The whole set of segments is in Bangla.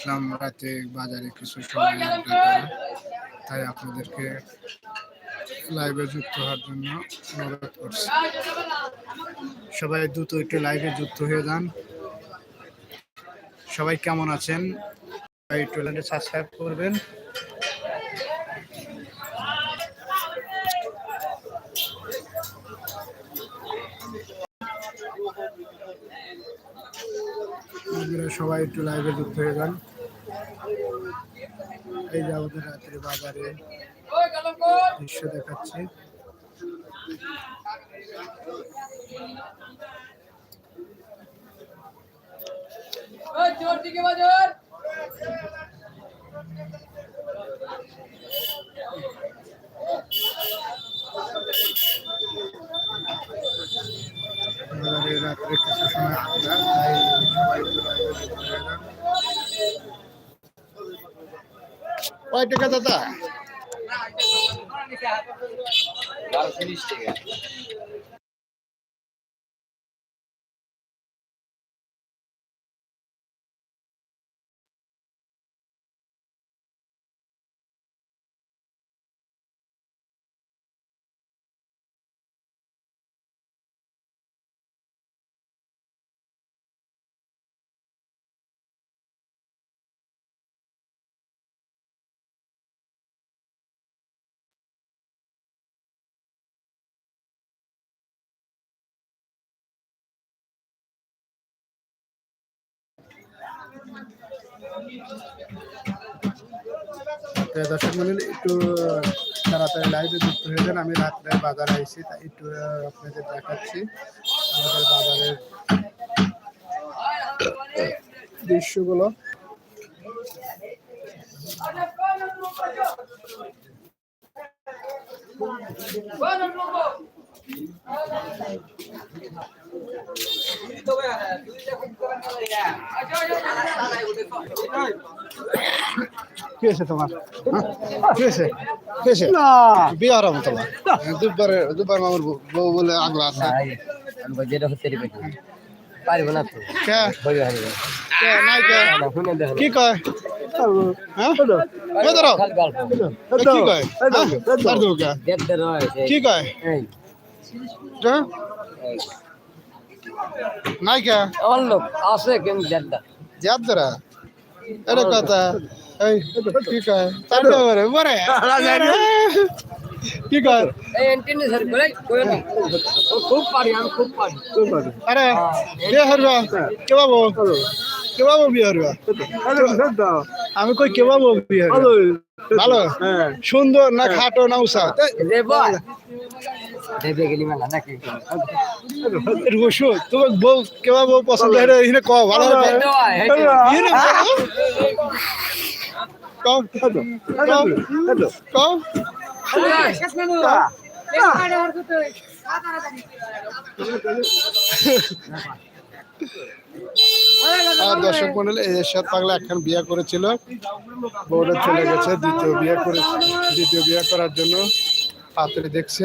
আসলাম রাতে বাজারে কিছু সময় তাই আপনাদেরকে লাইভে যুক্ত হওয়ার জন্য অনুরোধ করছি। সবাই দ্রুত একটু লাইভে যুক্ত হয়ে যান। সবাই কেমন আছেন? সবাই একটু লাইভে সাবস্ক্রাইব করবেন। সবাই একটু লাইভে যুক্ত হয়ে যান। এই যে আমাদের রাতের বাজারে দৃশ্য দেখাচ্ছি। রাত্রে কিছু সময় সবাই একটু লাইভে যুক্ত হয়ে যান কয় টাকা দাদা। দর্শক মন্ডলী, একটু তাড়াতাড়ি লাইভে যুক্ত হয়ে যান। আমি রাত্রে বাজারে আইছি, তাই একটু আপনাদের দেখাচ্ছি। আমাদের বাজারের দৃশ্যগুলো। কি হয়েছে তোমার? হ্যাঁ? কি হয়েছে? কি হয়েছে? না। বিয়ে হারাম তোমার? দুবার দুবার মামার বউ- বউ বলে আগলা আছে। আমি যেটা হচ্ছে পারব না তো। কে? হইবে হইবে কে? নাই কে? শুনে দেখো। কি কয়? হ্যাঁ? কি কয়? নাই কে আমার লোক আছে কিন্তু দেখ দা যাদ ধরা এটা কথা। এই কি কয়? তারপরে বরে বরে কি কয়? এই এন্টিনি স্যার বলে কই না? ও খুব পারি আমি খুব পারি। আরে বিয়ে হারবা? কে বাবু? কে বাবু বিয়ে হারবা? আমি কই কে বাবু বিয়ে হারবা? ভালো? সুন্দর না খাটো না বল দেবে গেলি মেলা নাকি রসু তোমার বউ কে বাবু পছন্দ? হয়ে এখানে কও ভালো হবে। এখানে কও। কও কও আর দর্শক মন্ডলী এরশাদ পাগলা একখান বিয়ে করেছিল। বউটা চলে গেছে দ্বিতীয় বিয়ে করে দ্বিতীয় বিয়ে করার জন্য পাত্রে দেখছে।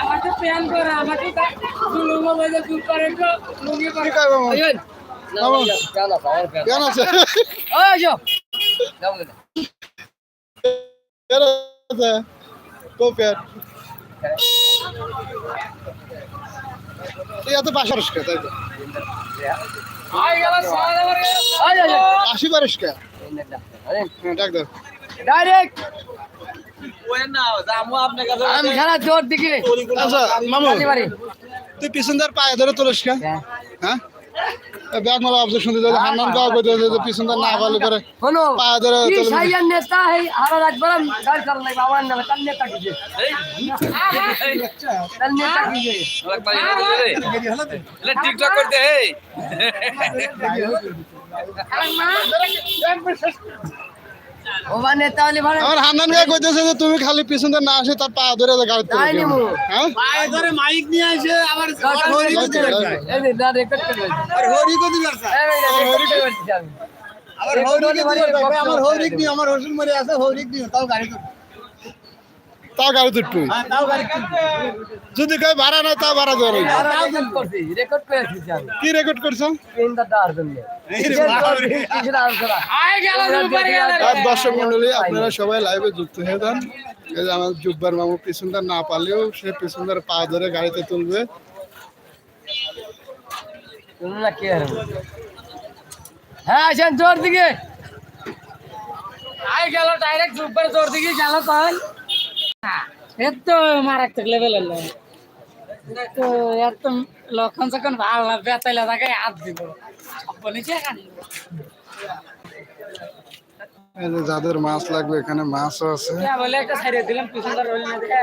আমাকে প্যান করে আমাকে লুঙ্গো বাজে করে তো লুঙ্গি করে কেন আছে কেন আছে এত তাই তো আশি পারিস কে হ্যাঁ, ডাক দাও ডাইরেক্ট আমি খেলা জোর দিকে আচ্ছা মামু তুই পিছন দার পায়ে ধরে তোলিস হ্যাঁ হ্যাঁ ব্যাগ মালা অবজেক্ট শুনতে যাচ্ছে হান্নান গাও করতে যাচ্ছে পিছন না ভালো করে শোনো পা ধরে কি চলে নেতা হারা কি যে কি যে টিকটক করতে হে আমার কইতেছে যে তুমি খালি পিছন না আসে তার পা ধরে গাড়ি নিমু। হ্যাঁ? মাইক নিয়ে আসে আবার এই না রেকর্ড আর আমার হরিক নি আমার হসুন মরে আছে হরিক নি তাও গাড়ি তো তাও গাড়ি তুট্টু হ্যাঁ তো যদি কই ভাড়া নাই তাও ভাড়া আমি কি রেকর্ড করছ? দর্শক মন্ডলী আপনারা সবাই লাইভে যুক্ত হয়ে যান। এই যে আমার জুব্বার মামু পিছনটা না পারলেও সে পিছনটার পা ধরে গাড়িতে তুলবে। না হ্যাঁ আসেন জোর দিকে। আয় গেল ডাইরেক্ট উপরে জোর দিকে গেল তখন এত মারাত্মক লেভেল হলো তো একদম লক্ষণ যখন ভালো বেতাইলে তাকে হাত দিব। যাদের মাছ লাগবে এখানে মাছও আছে। বলে একটা সাইডে দিলাম পিছনটা রইল না দেখে।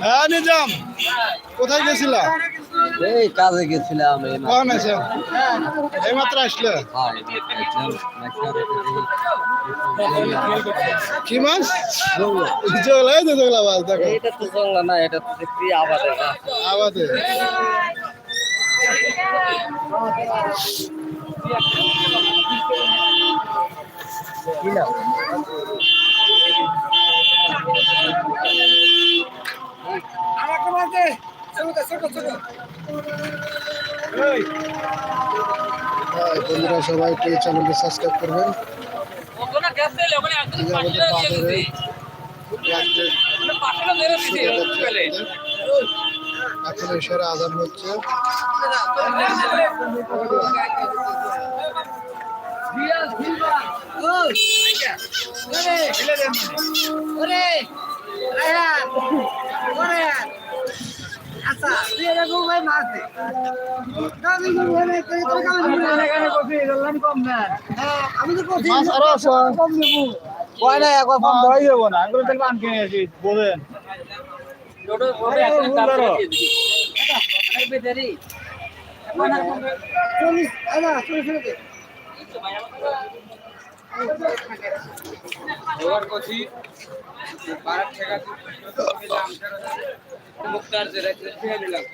হ্যাঁ নিজাম কোথায় গেছিলা? এই কাজে গেছিলাম এই কখন আছে এই মাত্র আসলে? কি মাছ? জগলা এই জগলা মাছ দেখো। এটা তো চলল না এটা তো দেখছি আবার আবাদে। হ্যাঁ, বন্ধুরা সবাই একটু চ্যানেলটি সাবস্ক্রাইব করবেন। ওখানে গ্যাস দিলে ওখানে একদম আমি তো কম চল্লিশ এবার কছি বারাক টাকা মুক্তার যে রেখে দিলাম